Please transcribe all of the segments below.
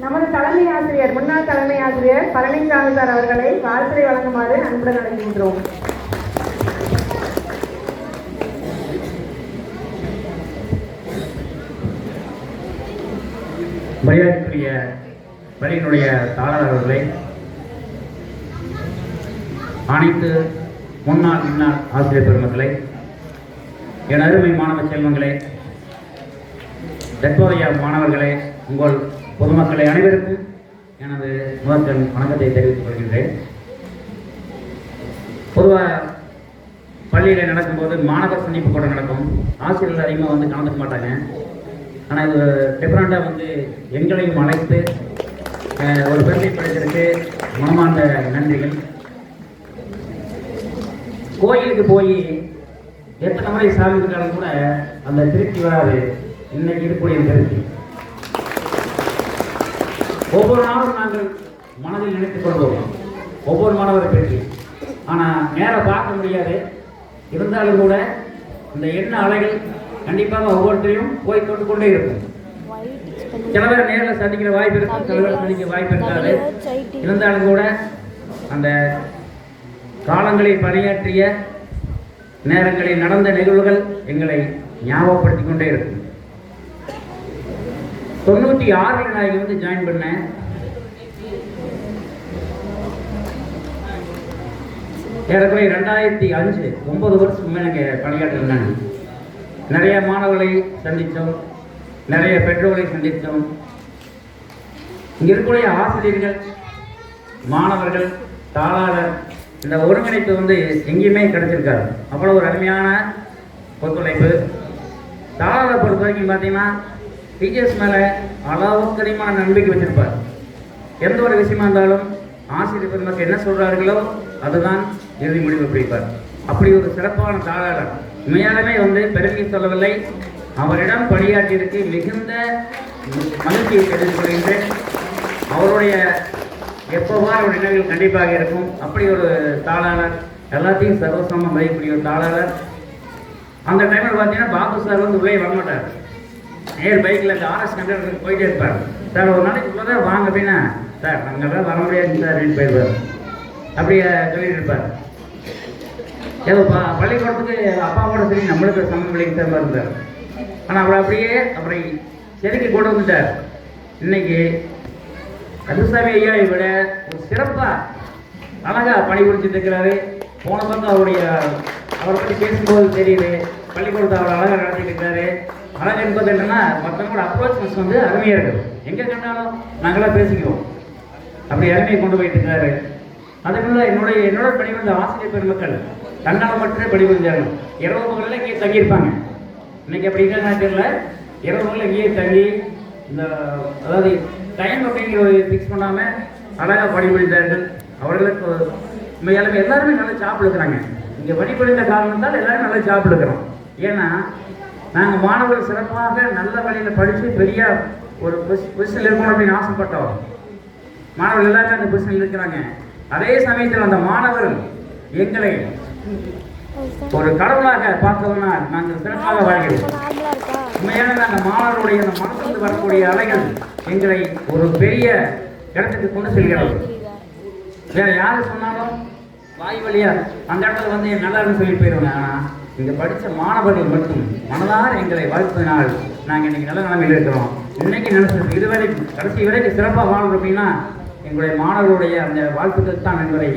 நமது தலைமை ஆசிரியர் முன்னாள் தலைமை ஆசிரியர் பழனிசாமி சார் அவர்களை வாழ்த்துறை வழங்குமாறு அன்புடன் அழைக்கின்றோம். மரியாதைக்குரிய பள்ளியினுடைய தாளர் அவர்களே அனைத்து முன்னாள் முன்னாள் ஆசிரியர் பெருமக்களே என் அருமை மாணவ செல்வங்களே தற்போதைய மாணவர்களே உங்கள் பொதுமக்களை அனைவருக்கும் எனது முதற்கண் வணக்கத்தை தெரிவித்துக் கொள்கின்றேன். பொதுவாக பள்ளியில் நடக்கும்போது மாணவர் சந்திப்பு கூட நடக்கும். ஆசிரியர்கள் அதிகமாக வந்து கலந்துக்க மாட்டாங்க. ஆனால் இது டிஃப்ரெண்ட்டாக வந்து எங்களையும் அழைத்து ஒரு பெருமை படைத்ததற்கு மனமார்ந்த நன்றிகள். கோயிலுக்கு போய் எத்தனை முறை சாமி கூட அந்த திருப்தி வராது. இன்னைக்கு இருக்கக்கூடிய திருப்தி. ஒவ்வொரு நாளும் நாங்கள் மனதில் நினைத்துக் கொள்வோம். ஒவ்வொரு மாணவரை பற்றி ஆனால் நேராக பார்க்க முடியாது. இருந்தாலும் கூட இந்த எண்ண அலைகள் கண்டிப்பாக ஒவ்வொருத்தரையும் போய் கொண்டு கொண்டே இருக்கும். சில பேர் நேரில் சந்திக்கிற வாய்ப்பு இருக்கும் சில பேர் சந்திக்க வாய்ப்பு இருக்காது. இருந்தாலும் கூட அந்த காலங்களில் பணியாற்றிய நேரங்களில் நடந்த நிகழ்வுகள் எங்களை ஞாபகப்படுத்திக் கொண்டே இருக்கும். தொண்ணூற்றி ஆறில் நான் இங்கே வந்து ஜாயின் பண்ணேன். ஏறக்குறைய ரெண்டாயிரத்தி அஞ்சு ஒம்பது வருஷம் எனக்கு நான். நிறைய மாணவர்களை சந்தித்தோம் நிறைய பெற்றோர்களை சந்தித்தோம். இங்கே இருக்கக்கூடிய ஆசிரியர்கள் மாணவர்கள் தாளாளர் இந்த ஒருங்கிணைப்பு வந்து எங்கேயுமே கிடச்சிருக்காரு அவ்வளோ ஒரு அருமையான ஒத்துழைப்பு. தாளாளர் பொறுத்த வரைக்கும் பார்த்தீங்கன்னா டீச்சர்ஸ் மேலே அளவுக்கு அதிகமான நம்பிக்கை வச்சிருப்பார். எந்த ஒரு விஷயமா இருந்தாலும் ஆசிரியர் பெருமக்கள் என்ன சொல்கிறார்களோ அதுதான் இறுதி முடிவு பிடிப்பார். அப்படி ஒரு சிறப்பான தாளாளர் உண்மையாலுமே வந்து பெருமை சொல்லவில்லை. அவரிடம் பணியாற்றியதற்கு மிகுந்த மகிழ்ச்சியை தெரிவித்துக் கொள்கின்றேன் அவருடைய எப்போவா அவருடைய நினைவுகள் கண்டிப்பாக இருக்கும். அப்படி ஒரு தாளாளர் எல்லாத்தையும் சர்வசமமாக மதிக்கக்கூடிய ஒரு தாளாளர். அந்த டைமில் பார்த்தீங்கன்னா பாபு சார் வந்து உள்ளே வரமாட்டார். நேர் பைக்கில் இந்த ஆர்எஸ் கண்டக்டர் போயிட்டே இருப்பார். சார் ஒரு நாளைக்கு உள்ளே வாங்க அப்படின்னா சார் அங்கெல்லாம் வர முடியாது சார் அப்படின்னு போயிடுவார். அப்படியே சொல்லிட்டு இருப்பார். ஏதோ பள்ளிக்கூடத்துக்கு பள்ளிக்கூடத்துக்கு அப்பாவோட சரி நம்மளுக்கு சமம் விளைவித்த மாதிரி இருந்தார் ஆனால் அவர் அப்படியே அவரை செதுக்கி கொண்டு வந்துட்டார். இன்னைக்கு கந்தசாமி ஐயாவை விட ஒரு சிறப்பாக பணி பணிபுரிச்சுட்டு இருக்கிறாரு. போன பக்கம் அவருடைய அவரை பற்றி பேசும்போது தெரியுது. பள்ளிக்கூடத்தை அவர் அழகாக நடத்திட்டு இருக்காரு. அழகு என்பது என்னென்னா மற்றவங்களோட அப்ரோச்னஸ் வந்து அருமையாக இருக்குது எங்கே கண்டாலும் நாங்களாம் பேசிக்குவோம் அப்படி அருமையை கொண்டு போயிட்டு இருக்காரு. அதுக்குள்ள என்னுடைய என்னோட பணிபுரிந்த ஆசிரியர் பெருமக்கள் தன்னால் மட்டுமே பணிபுரிஞ்சார்கள் இரவு பகலில் இங்கே தங்கியிருப்பாங்க. இன்னைக்கு அப்படி இருக்காங்க தெரியல. இரவு பகலில் இங்கேயே தங்கி இந்த அதாவது டைம் அப்படிங்கிற ஃபிக்ஸ் பண்ணாமல் அழகாக பணிபுரிந்தார்கள். அவர்களுக்கு உண்மையாலுமே எல்லாருமே நல்லா சாப்பிடுக்கிறாங்க இங்கே பணிபுரிந்த காரணத்தால் எல்லாரும் நல்லா சாப்பிடுக்கிறோம் ஏன்னா நாங்கள் மாணவர்கள் சிறப்பாக நல்ல வழியில் படித்து பெரிய ஒரு பொசிஷன் இருக்கணும் அப்படின்னு ஆசைப்பட்டோம். மாணவர்கள் எல்லாருமே அந்த பொசிஷனில் இருக்கிறாங்க. அதே சமயத்தில் அந்த மாணவர்கள் எங்களை ஒரு கடவுளாக பார்த்தோம்னா நாங்கள் சிறப்பாக வாழ்கிறோம். உண்மையான அந்த மாணவருடைய அந்த மனசிலிருந்து வரக்கூடிய அலைகள் எங்களை ஒரு பெரிய இடத்துக்கு கொண்டு செல்கிறது. வேற யாரு சொன்னாலும் வாய் வழியா அந்த இடத்துல வந்து நல்லா இருக்குன்னு சொல்லி போயிடுவாங்க ஆனால் இங்க படித்த மாணவர்கள் மட்டும் மனதார எங்களை வாழ்த்தினால் நாங்கள் இன்னைக்கு நல்ல நிலைமையில் இருக்கிறோம். இன்னைக்கு நினைச்சது இதுவரை கடைசி வரைக்கும் சிறப்பாக வாழணும் அப்படின்னா எங்களுடைய மாணவர்களுடைய அந்த வாழ்த்துக்கள் தான் என்பதை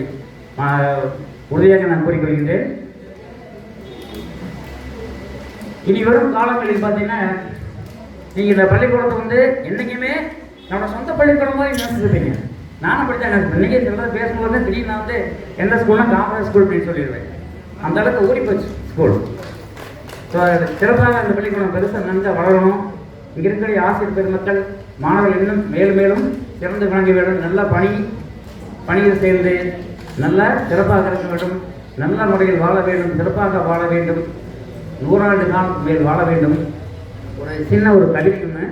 உறுதியாக நான் கூறிக்கொள்கின்றேன். இனி வரும் காலங்களில் பார்த்தீங்கன்னா நீங்கள் இந்த பள்ளிக்கூடத்தை வந்து என்றைக்குமே நம்மளோட சொந்த பள்ளிக்கூடம் மாதிரி நினைச்சிருப்பீங்க நானும் படித்தேன் நினைச்சேன் இன்னைக்கு சில பேசும்போது திடீர்னு நான் வந்து எந்த ஸ்கூல்னா காமராஜ் ஸ்கூல் அப்படின்னு சொல்லிடுவேன். அந்த அளவுக்கு ஊறி போச்சு ஸ்கூல் ஸோ சிறப்பாக அந்த பள்ளிக்கூடம் பெருசாக நன்றாக வளரணும். இங்கே இருக்கிற ஆசிரியர் பெருமக்கள் மாணவர்கள் இன்னும் மேலும் மேலும் சிறந்து விளங்க வேண்டும். நல்ல பணி பணியில் சேர்ந்து நல்ல சிறப்பாக இருக்க வேண்டும். நல்ல முறையில் வாழ வேண்டும். சிறப்பாக வாழ வேண்டும். நூறாண்டு காலம் மேல் வாழ வேண்டும். ஒரு சின்ன ஒரு கவிதை ஒன்று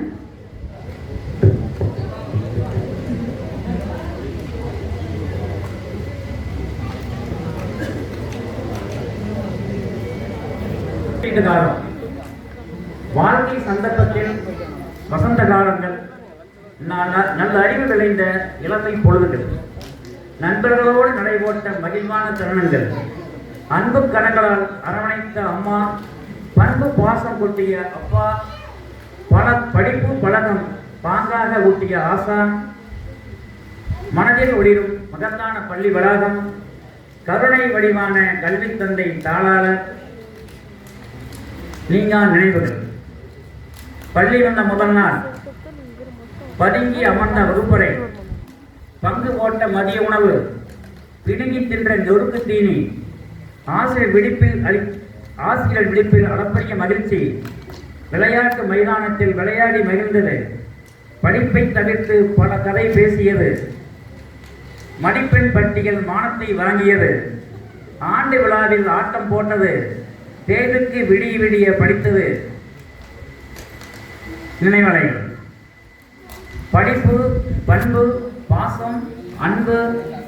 காலம் வாழ்க்கை சந்தர்ப்பத்தில் வசந்த காலங்கள் நான் நல்ல அறிவு விளைந்த இளமை பொழுதுகள். நண்பர்களோடு நடைபோட்ட மகிழ்வான தருணங்கள். அன்பு கரங்களால் அரவணைத்த அம்மா பண்பு பாசம் கொட்டிய அப்பா பல படிப்பு பழகம் பாங்காக ஊட்டிய ஆசான் மனதில் ஒளிரும் மகத்தான பள்ளி வளாகம் கருணை வடிவான கல்வி தந்தை தாளாளர் நீங்கா நினைவுகள். பள்ளி வந்த முதல் நாள். பதுங்கி அமர்ந்த வகுப்பறை. பங்கு போட்ட மதிய உணவு. பிடுங்கி தின்ற நொறுக்கு தீனி. ஆசிரியர் விடுப்பில் அளி ஆசிரியர் விடுப்பில் அளப்பரிய மகிழ்ச்சி. விளையாட்டு மைதானத்தில் விளையாடி மகிழ்ந்தது. படிப்பை தவிர்த்து பல கதை பேசியது. மதிப்பெண் பட்டியல் மானத்தை வாங்கியது. ஆண்டு விழாவில் ஆட்டம் போட்டது. தேனுக்கு விடிய விடிய படித்தது நினைவலைகள். படிப்பு பண்பு பாசம் அன்பு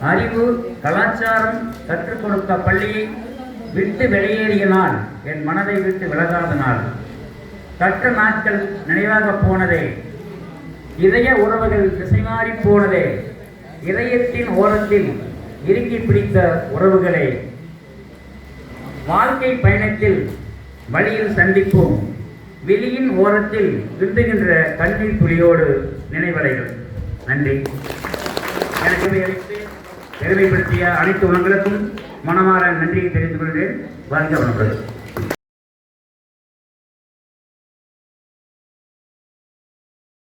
அறிவு கலாச்சாரம் கற்றுக் கொடுத்த பள்ளியை விட்டு வெளியேறிய நாள் என் மனதை விட்டு விலகாத நாள். கற்ற நாட்கள் நினைவாக போனதே. இதய உறவுகள் திசை மாறி போனதே. இதயத்தின் ஓரத்தில் இறுக்கி பிடித்த உறவுகளே. வாழ்க்கை பயணத்தில் வழியில் சந்திப்போம். வெளியின் ஓரத்தில் விந்துகின்ற கண்ணீர் புலியோடு நினைவலைகள். நன்றி. எனக்கு இதை அளித்து பெருமைப்படுத்திய அனைத்து உலங்களுக்கும் மனமாற நன்றியை தெரிந்து கொள்கிறேன். வாழ்க